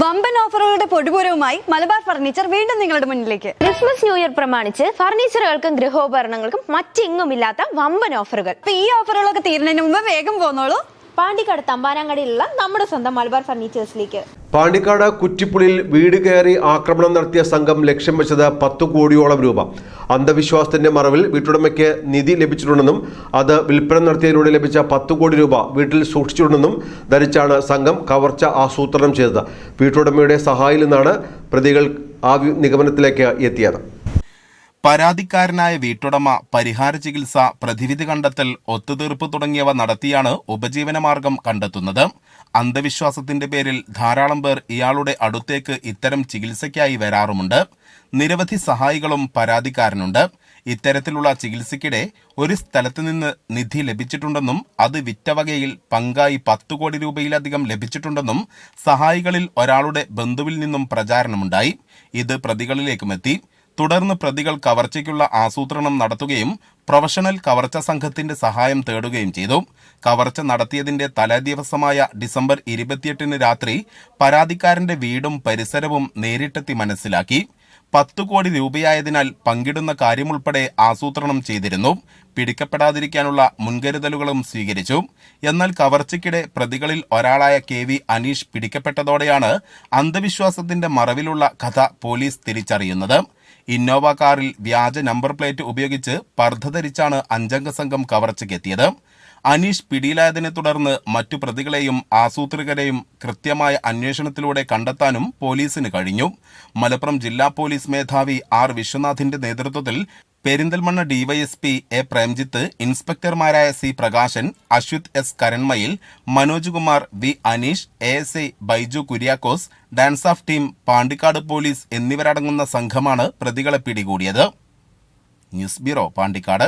വമ്പൻ ഓഫറുകളുടെ പൊടിപൂരവുമായി മലബാർ ഫർണിച്ചർ വീണ്ടും നിങ്ങളുടെ മുന്നിലേക്ക്. ക്രിസ്മസ് ന്യൂ ഇയർ പ്രമാണിച്ച് ഫർണിച്ചറുകൾക്കും ഗൃഹോപകരണങ്ങൾക്കും മറ്റെങ്ങുമില്ലാത്ത വമ്പൻ ഓഫറുകൾ. അപ്പൊ ഈ ഓഫറുകളൊക്കെ തീരുന്നതിന് മുമ്പ് വേഗം പോന്നോളൂ. പാണ്ടിക്കാട് തമ്പാനാങ്കടിയിലുള്ള നമ്മുടെ സ്വന്തം മലബാർ ഫർണിച്ചേഴ്സിലേക്ക്. പാണ്ടിക്കാട് കുറ്റിപ്പുളിയിൽ വീട് കയറി ആക്രമണം നടത്തിയ സംഘം ലക്ഷ്യം വെച്ചത് പത്ത് കോടിയോളം രൂപ. അന്ധവിശ്വാസത്തിന്റെ മറവിൽ വീട്ടുടമയ്ക്ക് നിധി ലഭിച്ചിട്ടുണ്ടെന്നും അത് വിൽപ്പന നടത്തിയതിലൂടെ ലഭിച്ച പത്ത് കോടി രൂപ വീട്ടിൽ സൂക്ഷിച്ചിട്ടുണ്ടെന്നും ധരിച്ചാണ് സംഘം കവർച്ച ആസൂത്രണം ചെയ്തത്. വീട്ടുടമയുടെ സഹായിൽ നിന്നാണ് പ്രതികൾ ആ നിഗമനത്തിലേക്ക് എത്തിയത്. പരാതിക്കാരനായ വീട്ടുടമ പരിഹാര ചികിത്സ പ്രതിവിധി കണ്ടെത്തൽ ഒത്തുതീർപ്പ് തുടങ്ങിയവ നടത്തിയാണ് ഉപജീവനമാർഗം കണ്ടെത്തുന്നത്. അന്ധവിശ്വാസത്തിന്റെ പേരിൽ ധാരാളം പേർ ഇയാളുടെ അടുത്തേക്ക് ഇത്തരം ചികിത്സയ്ക്കായി വരാറുമുണ്ട്. നിരവധി സഹായികളും പരാതിക്കാരനുണ്ട്. ഇത്തരത്തിലുള്ള ചികിത്സയ്ക്കിടെ ഒരു സ്ഥലത്ത് നിന്ന് നിധി ലഭിച്ചിട്ടുണ്ടെന്നും അത് വിറ്റവകയിൽ പങ്കായി പത്തു കോടി രൂപയിലധികം ലഭിച്ചിട്ടുണ്ടെന്നും സഹായികളിൽ ഒരാളുടെ ബന്ധുവിൽ നിന്നും പ്രചാരണമുണ്ടായി. ഇത് പ്രതികളിലേക്കുമെത്തി തുടർന്ന് പ്രതികൾ കവർച്ചയ്ക്കുള്ള ആസൂത്രണം നടത്തുകയും പ്രൊഫഷണൽ കവർച്ച സംഘത്തിന്റെ സഹായം തേടുകയും ചെയ്തു. കവർച്ച നടത്തിയതിന്റെ തലേദിവസമായ ഡിസംബർ ഇരുപത്തിയെട്ടിന് രാത്രി പരാതിക്കാരന്റെ വീടും പരിസരവും നേരിട്ടെത്തി മനസ്സിലാക്കി. പത്തു കോടി രൂപയായതിനാൽ പങ്കിടുന്ന കാര്യമുൾപ്പെടെ ആസൂത്രണം ചെയ്തിരുന്നു. പിടിക്കപ്പെടാതിരിക്കാനുള്ള മുൻകരുതലുകളും സ്വീകരിച്ചു. എന്നാൽ കവർച്ചയ്ക്കിടെ പ്രതികളിൽ ഒരാളായ കെ വി അനീഷ് പിടിക്കപ്പെട്ടതോടെയാണ് അന്ധവിശ്വാസത്തിന്റെ മറവിലുള്ള കഥ പോലീസ് തിരിച്ചറിയുന്നത്. ഇന്നോവ കാറിൽ വ്യാജ നമ്പർ പ്ലേറ്റ് ഉപയോഗിച്ച് പർദ്ധ ധരിച്ചാണ് അഞ്ചംഗ സംഘം കവർച്ചയ്ക്കെത്തിയത്. അനീഷ് പിടിയിലായതിനെ തുടർന്ന് മറ്റു പ്രതികളെയും ആസൂത്രകരെയും കൃത്യമായ അന്വേഷണത്തിലൂടെ കണ്ടെത്താനും പോലീസിന് കഴിഞ്ഞു. മലപ്പുറം ജില്ലാ പോലീസ് മേധാവി ആർ വിശ്വനാഥിന്റെ നേതൃത്വത്തിൽ Perinthalmanna DYSP A Premjith ഇൻസ്പെക്ടർമാരായ C Prakashan Ashwith S Karanmayil Manoj Kumar V Aneesh A S I Baiju Kuriakose DANSAF team Pandikkad police എന്നിവരടങ്ങുന്ന സംഘമാണ് പ്രതികളെ പിടികൂടിയത്. News bureau Pandikkad.